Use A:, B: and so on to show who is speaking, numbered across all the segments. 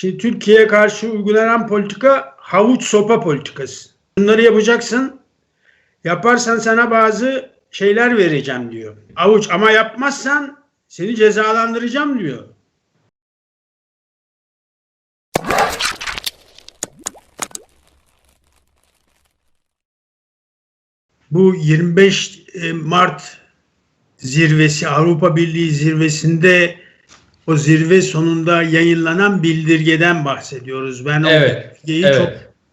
A: Şimdi Türkiye'ye karşı uygulanan politika havuç sopa politikası. Bunları yapacaksın. Yaparsan sana bazı şeyler vereceğim diyor. Avuç ama yapmazsan seni cezalandıracağım diyor. Bu 25 e, Mart zirvesi Avrupa Birliği zirvesinde o zirve sonunda yayınlanan bildirgeden bahsediyoruz. Ben
B: Evet,
A: o bildirgeyi
B: evet.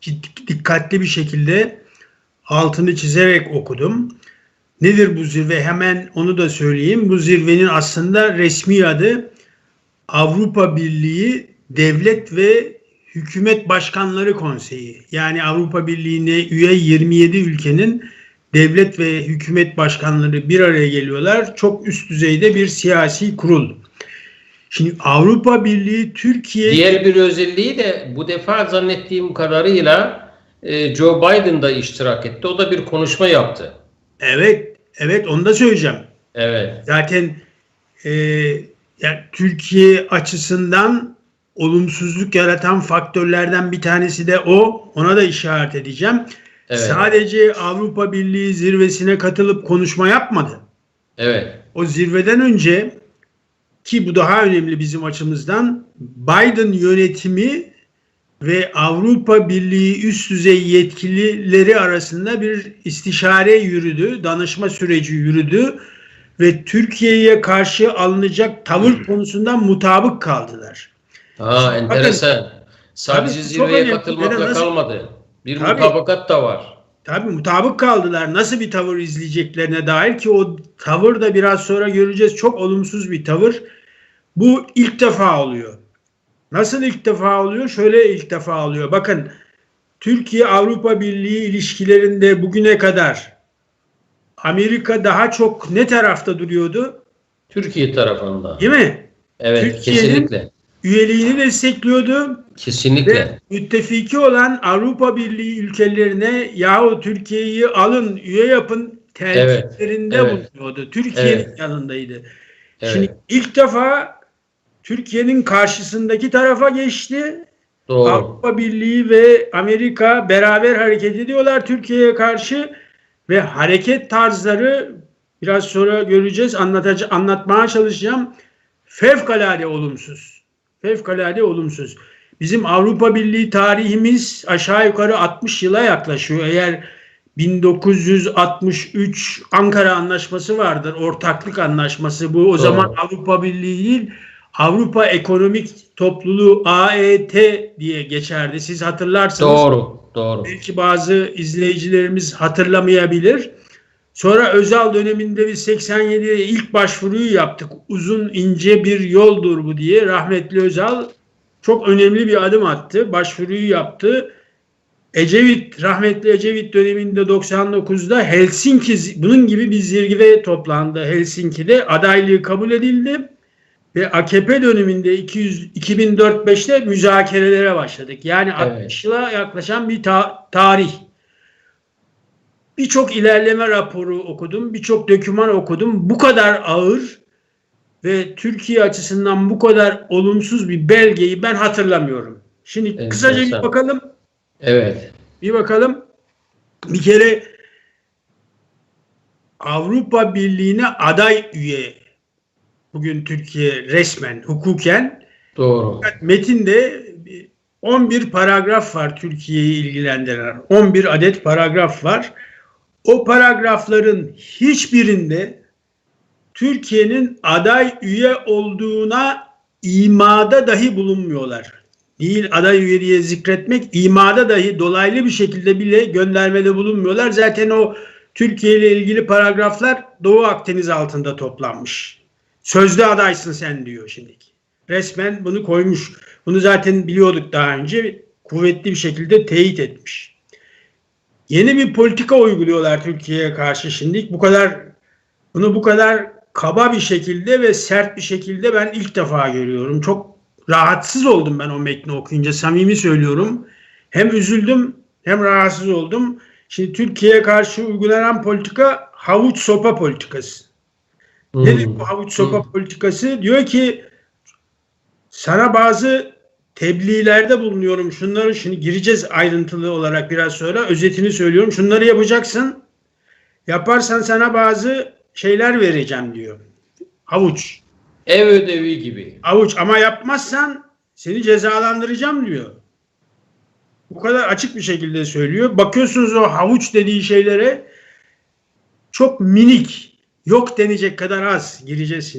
A: çok dikkatli bir şekilde altını çizerek okudum. Nedir bu zirve? Hemen onu da söyleyeyim. Bu zirvenin aslında resmi adı Avrupa Birliği Devlet ve Hükümet Başkanları Konseyi. Yani Avrupa Birliği'ne üye 27 ülkenin devlet ve hükümet başkanları bir araya geliyorlar. Çok üst düzeyde bir siyasi kurul. Şimdi Avrupa Birliği Türkiye
B: Diğer bir özelliği de bu defa zannettiğim kadarıyla e, Joe Biden da iştirak etti. O da bir konuşma yaptı.
A: evet evet onu da söyleyeceğim.
B: Evet.
A: Zaten e, yani Türkiye açısından olumsuzluk yaratan faktörlerden bir tanesi de o. Ona da işaret edeceğim.
B: Evet.
A: Sadece Avrupa Birliği zirvesine katılıp konuşma yapmadı.
B: Evet.
A: O zirveden önce ki bu daha önemli bizim açımızdan Biden yönetimi ve Avrupa Birliği üst düzey yetkilileri arasında bir istişare yürüdü, danışma süreci yürüdü ve Türkiye'ye karşı alınacak tavır konusundan mutabık kaldılar.
B: Ha enteresan. Sadece
A: Tabii, çok
B: zirveye katılmakla
A: nasıl-
B: kalmadı. Bir
A: Tabii.
B: mutabakat da var.
A: Tabii mutabık kaldılar. Nasıl bir tavır izleyeceklerine dair ki o tavır da biraz sonra göreceğiz. Çok olumsuz bir tavır. Bu ilk defa oluyor. Nasıl ilk defa oluyor? Şöyle ilk defa oluyor. Bakın Türkiye Avrupa Birliği ilişkilerinde bugüne kadar Amerika daha çok ne tarafta duruyordu?
B: Türkiye tarafında.
A: Değil mi?
B: Evet,
A: Türkiye'nin-
B: kesinlikle.
A: Üyeliğini destekliyordu.
B: Kesinlikle.
A: Ve müttefiki olan Avrupa Birliği ülkelerine yahu Türkiye'yi alın üye yapın telkinlerinde
B: Evet, evet.
A: bulunuyordu. Türkiye'nin
B: Evet.
A: yanındaydı.
B: Evet.
A: Şimdi ilk defa Türkiye'nin karşısındaki tarafa geçti.
B: Doğru.
A: Avrupa Birliği ve Amerika beraber hareket ediyorlar Türkiye'ye karşı ve hareket tarzları biraz sonra göreceğiz anlatacağım anlatmaya çalışacağım. Fevkalade olumsuz. Fevkalade olumsuz. Bizim Avrupa Birliği tarihimiz aşağı yukarı 60 yıla yaklaşıyor. Eğer 1963 Ankara Anlaşması vardır. Ortaklık anlaşması bu. O
B: Doğru.
A: zaman Avrupa Birliği değil Avrupa Ekonomik Topluluğu AET diye geçerdi. Siz hatırlarsınız.
B: Doğru. Doğru.
A: Belki bazı izleyicilerimiz hatırlamayabilir. Sonra Özal döneminde biz 87'de ilk başvuruyu yaptık. Uzun ince bir yoldur bu diye. Rahmetli Özal çok önemli bir adım attı. Başvuruyu yaptı. Ecevit, rahmetli Ecevit döneminde 99'da Helsinki, bunun gibi bir zirve toplandı Helsinki'de. Adaylığı kabul edildi. Ve AKP döneminde 200, 2004-5'te müzakerelere başladık. Yani
B: Evet.
A: 60 yıla yaklaşan bir ta- tarih. Birçok ilerleme raporu okudum, birçok doküman okudum. Bu kadar ağır ve Türkiye açısından bu kadar olumsuz bir belgeyi ben hatırlamıyorum. Şimdi
B: Enteresan.
A: kısaca bir bakalım.
B: Evet.
A: Bir bakalım. Bir kere Avrupa Birliği'ne aday üye bugün Türkiye resmen hukuken
B: Doğru.
A: metinde 11 paragraf var Türkiye'yi ilgilendiren. 11 adet paragraf var. O paragrafların hiçbirinde Türkiye'nin aday üye olduğuna imada dahi bulunmuyorlar. Değil aday üye diye zikretmek, imada dahi dolaylı bir şekilde bile göndermede bulunmuyorlar. Zaten o Türkiye ile ilgili paragraflar Doğu Akdeniz altında toplanmış. Sözde adaysın sen diyor şimdiki. Resmen bunu koymuş. Bunu zaten biliyorduk daha önce. Kuvvetli bir şekilde teyit etmiş. Yeni bir politika uyguluyorlar Türkiye'ye karşı şimdi. Bu kadar bunu bu kadar kaba bir şekilde ve sert bir şekilde ben ilk defa görüyorum. Çok rahatsız oldum ben o metni okuyunca. Samimi söylüyorum. Hem üzüldüm hem rahatsız oldum. Şimdi Türkiye'ye karşı uygulanan politika havuç sopa politikası. Nedir
B: Hmm.
A: bu havuç sopa politikası? Diyor ki sana bazı tebliğlerde bulunuyorum. Şunları şimdi gireceğiz ayrıntılı olarak biraz sonra. Özetini söylüyorum. Şunları yapacaksın. Yaparsan sana bazı şeyler vereceğim diyor. Havuç.
B: Ev ödevi gibi.
A: Avuç ama yapmazsan seni cezalandıracağım diyor. Bu kadar açık bir şekilde söylüyor. Bakıyorsunuz o havuç dediği şeylere çok minik, yok denecek kadar az gireceğiz.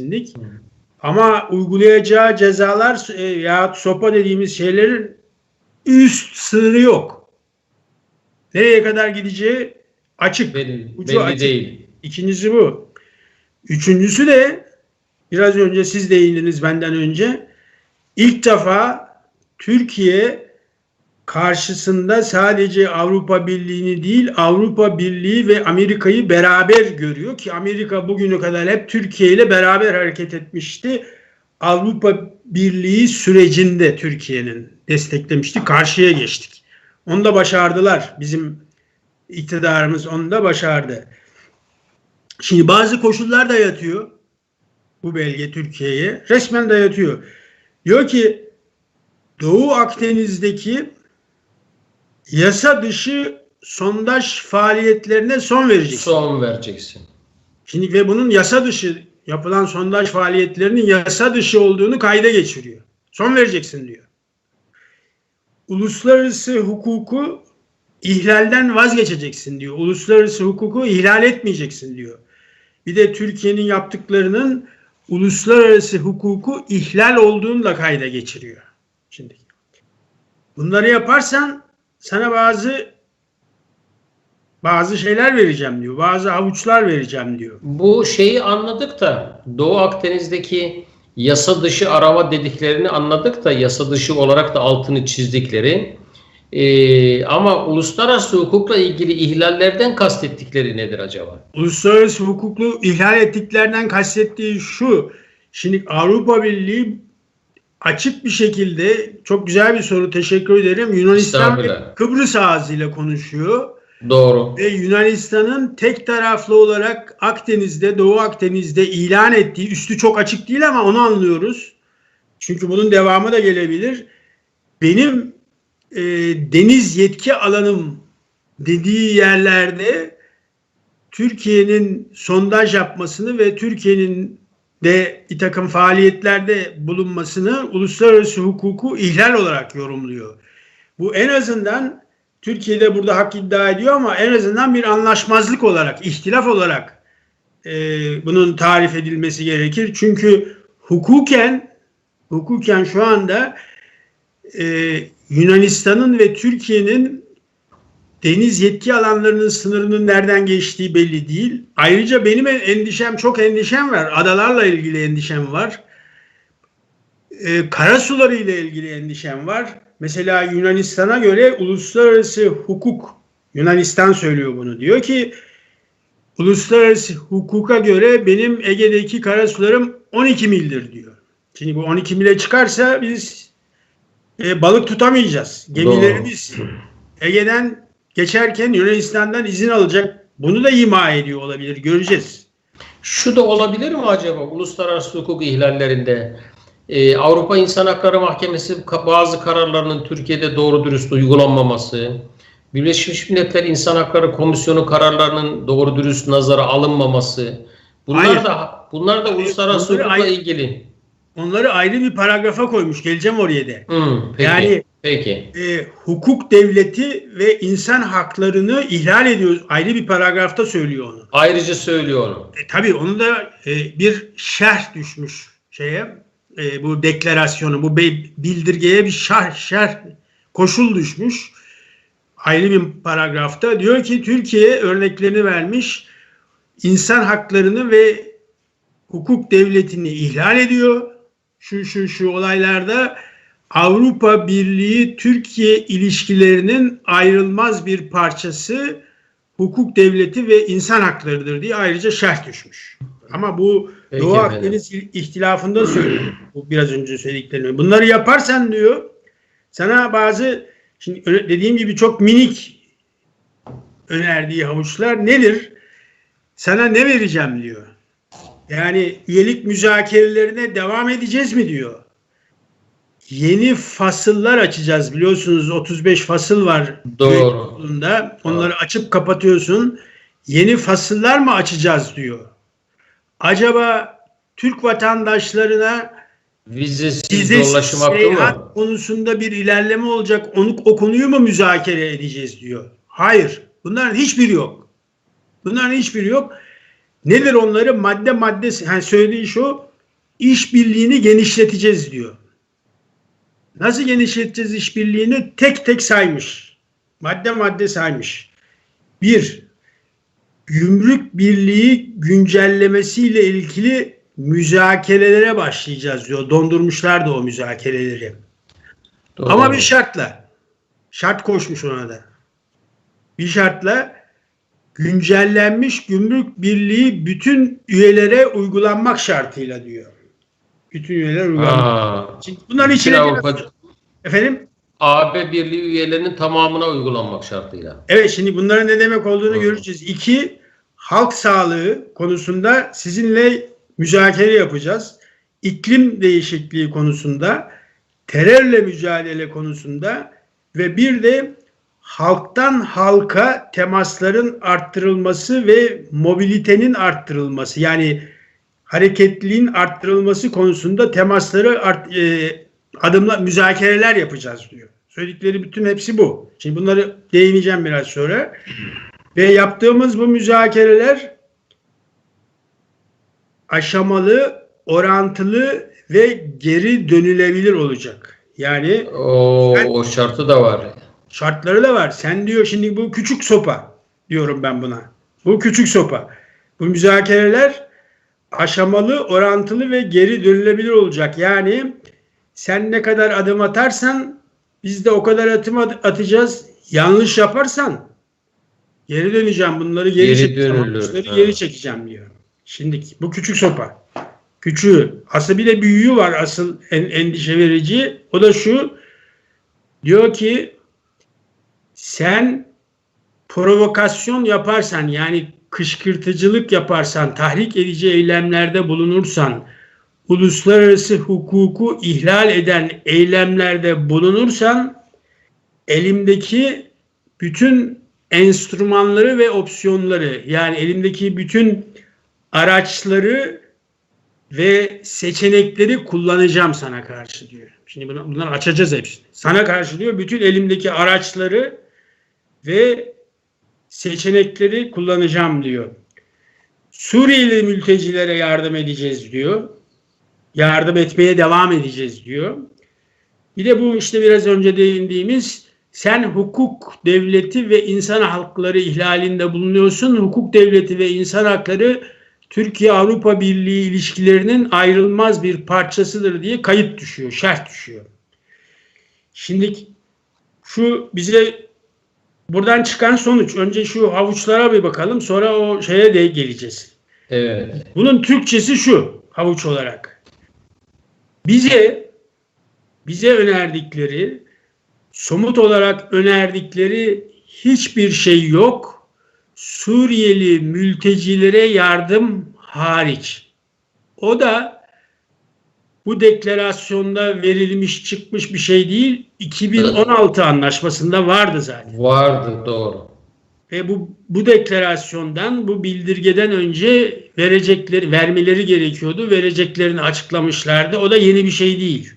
A: Ama uygulayacağı cezalar e, ya sopa dediğimiz şeylerin üst sınırı yok. Nereye kadar gideceği açık.
B: Belli,
A: Ucu
B: belli
A: açık.
B: değil.
A: İkincisi bu. Üçüncüsü de biraz önce siz değindiniz benden önce. İlk defa Türkiye karşısında sadece Avrupa Birliği'ni değil Avrupa Birliği ve Amerika'yı beraber görüyor ki Amerika bugüne kadar hep Türkiye ile beraber hareket etmişti. Avrupa Birliği sürecinde Türkiye'nin desteklemişti. Karşıya geçtik. Onu da başardılar. Bizim iktidarımız onu da başardı. Şimdi bazı koşullar dayatıyor bu belge Türkiye'ye. Resmen dayatıyor. Diyor ki Doğu Akdeniz'deki yasa dışı sondaj faaliyetlerine son verecek.
B: Son vereceksin.
A: Şimdi ve bunun yasa dışı yapılan sondaj faaliyetlerinin yasa dışı olduğunu kayda geçiriyor. Son vereceksin diyor. Uluslararası hukuku ihlalden vazgeçeceksin diyor. Uluslararası hukuku ihlal etmeyeceksin diyor. Bir de Türkiye'nin yaptıklarının uluslararası hukuku ihlal olduğunu da kayda geçiriyor. Şimdi bunları yaparsan sana bazı bazı şeyler vereceğim diyor. Bazı avuçlar vereceğim diyor.
B: Bu şeyi anladık da Doğu Akdeniz'deki yasa dışı arama dediklerini anladık da yasa dışı olarak da altını çizdikleri. Ee, ama uluslararası hukukla ilgili ihlallerden kastettikleri nedir acaba?
A: Uluslararası hukuklu ihlal ettiklerden kastettiği şu. Şimdi Avrupa Birliği açık bir şekilde çok güzel bir soru teşekkür ederim. Yunanistan ve. Kıbrıs ağzıyla konuşuyor.
B: Doğru.
A: Ve Yunanistan'ın tek taraflı olarak Akdeniz'de, Doğu Akdeniz'de ilan ettiği, üstü çok açık değil ama onu anlıyoruz. Çünkü bunun devamı da gelebilir. Benim e, deniz yetki alanım dediği yerlerde Türkiye'nin sondaj yapmasını ve Türkiye'nin de takım faaliyetlerde bulunmasını uluslararası hukuku ihlal olarak yorumluyor. Bu en azından Türkiye'de burada hak iddia ediyor ama en azından bir anlaşmazlık olarak, ihtilaf olarak e, bunun tarif edilmesi gerekir. Çünkü hukuken hukuken şu anda e, Yunanistan'ın ve Türkiye'nin deniz yetki alanlarının sınırının nereden geçtiği belli değil. Ayrıca benim endişem, çok endişem var. Adalarla ilgili endişem var. E, karasuları ile ilgili endişem var. Mesela Yunanistan'a göre uluslararası hukuk, Yunanistan söylüyor bunu. Diyor ki uluslararası hukuka göre benim Ege'deki karasularım 12 mildir diyor. Şimdi bu 12 mile çıkarsa biz e, balık tutamayacağız. Gemilerimiz Ege'den geçerken Yunanistan'dan izin alacak. Bunu da ima ediyor olabilir. Göreceğiz.
B: Şu da olabilir mi acaba uluslararası hukuk ihlallerinde? Ee, Avrupa İnsan Hakları Mahkemesi bazı kararlarının Türkiye'de doğru dürüst uygulanmaması, Birleşmiş Milletler İnsan Hakları Komisyonu kararlarının doğru dürüst nazara alınmaması, bunlar
A: Hayır.
B: da bunlar da uluslararası hukukla ilgili.
A: Onları ayrı bir paragrafa koymuş. Geleceğim oraya da.
B: Hmm, peki.
A: Yani-
B: peki.
A: e, hukuk devleti ve insan haklarını ihlal ediyoruz. Ayrı bir paragrafta söylüyor onu.
B: Ayrıca söylüyor onu.
A: E, tabii onu da e, bir şerh düşmüş şeye. E, bu deklarasyonu, bu bildirgeye bir şerh, şerh koşul düşmüş. Ayrı bir paragrafta diyor ki Türkiye örneklerini vermiş. insan haklarını ve hukuk devletini ihlal ediyor. Şu şu şu olaylarda Avrupa Birliği Türkiye ilişkilerinin ayrılmaz bir parçası hukuk devleti ve insan haklarıdır diye ayrıca şerh düşmüş. Ama bu
B: Peki
A: Doğu
B: efendim.
A: Akdeniz ihtilafında söylüyor. Bu biraz önce söylediklerimi. Bunları yaparsan diyor sana bazı şimdi dediğim gibi çok minik önerdiği havuçlar nedir? Sana ne vereceğim diyor. Yani üyelik müzakerelerine devam edeceğiz mi diyor. Yeni fasıllar açacağız biliyorsunuz 35 fasıl var
B: Doğru.
A: Onları açıp kapatıyorsun. Yeni fasıllar mı açacağız diyor. Acaba Türk vatandaşlarına
B: Vizesiz
A: bize
B: dolaşım hakkı mı?
A: konusunda bir ilerleme olacak. Onu, o konuyu mu müzakere edeceğiz diyor. Hayır. Bunların hiçbiri yok. Bunların hiçbiri yok. Nedir onları? Madde madde yani söylediği şu işbirliğini genişleteceğiz diyor. Nasıl genişleteceğiz işbirliğini? Tek tek saymış. Madde madde saymış. Bir, gümrük birliği güncellemesiyle ilgili müzakerelere başlayacağız diyor. Dondurmuşlar da o müzakereleri.
B: Doğru.
A: Ama bir şartla. Şart koşmuş ona da. Bir şartla güncellenmiş gümrük birliği bütün üyelere uygulanmak şartıyla diyor. Bütün üyeler uygulanmak. Şimdi bunların içine
B: Avrupa
A: efendim
B: AB Birliği üyelerinin tamamına uygulanmak şartıyla.
A: Evet şimdi bunların ne demek olduğunu
B: Hı.
A: göreceğiz. İki, halk sağlığı konusunda sizinle müzakere yapacağız. İklim değişikliği konusunda, terörle mücadele konusunda ve bir de halktan halka temasların arttırılması ve mobilitenin arttırılması yani hareketliliğin arttırılması konusunda temasları art, e, adımla müzakereler yapacağız diyor. Söyledikleri bütün hepsi bu. Şimdi bunları değineceğim biraz sonra. Ve yaptığımız bu müzakereler aşamalı, orantılı ve geri dönülebilir olacak. Yani
B: O,
A: Ben-
B: o şartı da var.
A: şartları da var. Sen diyor şimdi bu küçük sopa diyorum ben buna. Bu küçük sopa. Bu müzakereler aşamalı, orantılı ve geri dönülebilir olacak. Yani sen ne kadar adım atarsan biz de o kadar adım at- atacağız. Yanlış yaparsan geri döneceğim. Bunları geri,
B: Geri
A: çekeceğim.
B: dönülür. Ha.
A: geri çekeceğim diyor. Şimdi bu küçük sopa. Küçüğü. Asıl bir de büyüğü var asıl en, endişe verici. O da şu. Diyor ki sen provokasyon yaparsan yani kışkırtıcılık yaparsan, tahrik edici eylemlerde bulunursan, uluslararası hukuku ihlal eden eylemlerde bulunursan elimdeki bütün enstrümanları ve opsiyonları yani elimdeki bütün araçları ve seçenekleri kullanacağım sana karşı diyor. Şimdi bunları açacağız hepsini. Sana karşı diyor bütün elimdeki araçları ve seçenekleri kullanacağım diyor. Suriyeli mültecilere yardım edeceğiz diyor. Yardım etmeye devam edeceğiz diyor. Bir de bu işte biraz önce değindiğimiz sen hukuk devleti ve insan hakları ihlalinde bulunuyorsun. Hukuk devleti ve insan hakları Türkiye-Avrupa Birliği ilişkilerinin ayrılmaz bir parçasıdır diye kayıt düşüyor, şart düşüyor. Şimdi şu bize buradan çıkan sonuç, önce şu havuçlara bir bakalım, sonra o şeye de geleceğiz.
B: Evet.
A: Bunun Türkçesi şu, havuç olarak. Bize bize önerdikleri, somut olarak önerdikleri hiçbir şey yok. Suriyeli mültecilere yardım hariç. O da bu deklarasyonda verilmiş çıkmış bir şey değil. 2016 anlaşmasında vardı zaten.
B: Vardı doğru.
A: Ve bu bu deklarasyondan, bu bildirgeden önce verecekleri, vermeleri gerekiyordu. Vereceklerini açıklamışlardı. O da yeni bir şey değil.